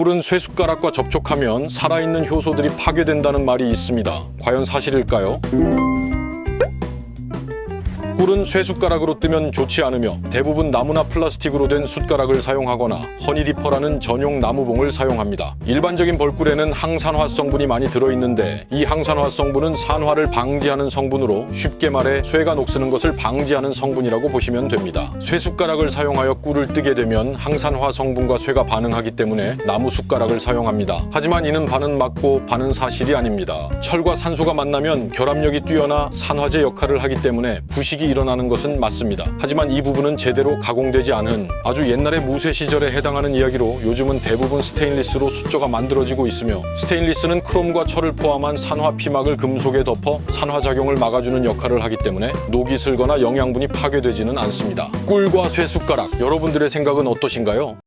꿀은 쇠숟가락과 접촉하면 살아있는 효소들이 파괴된다는 말이 있습니다. 과연 사실일까요? 꿀은 쇠숟가락으로 뜨면 좋지 않으며 대부분 나무나 플라스틱으로 된 숟가락을 사용하거나 허니디퍼라는 전용 나무봉을 사용합니다. 일반적인 벌꿀에는 항산화 성분이 많이 들어있는데 이 항산화 성분은 산화를 방지하는 성분으로 쉽게 말해 쇠가 녹쓰는 것을 방지하는 성분이라고 보시면 됩니다. 쇠숟가락을 사용하여 꿀을 뜨게 되면 항산화 성분과 쇠가 반응하기 때문에 나무 숟가락을 사용합니다. 하지만 이는 반은 맞고 반은 사실이 아닙니다. 철과 산소가 만나면 결합력이 뛰어나 산화제 역할을 하기 때문에 부식이 일어나는 것은 맞습니다. 하지만 이 부분은 제대로 가공되지 않은 아주 옛날의 무쇠 시절에 해당하는 이야기로 요즘은 대부분 스테인리스로 숫조가 만들어지고 있으며 스테인리스는 크롬과 철을 포함한 산화 피막을 금속에 덮어 산화 작용을 막아주는 역할을 하기 때문에 녹이 슬거나 영양분이 파괴되지는 않습니다. 꿀과 쇠숟가락 여러분들의 생각은 어떠신가요?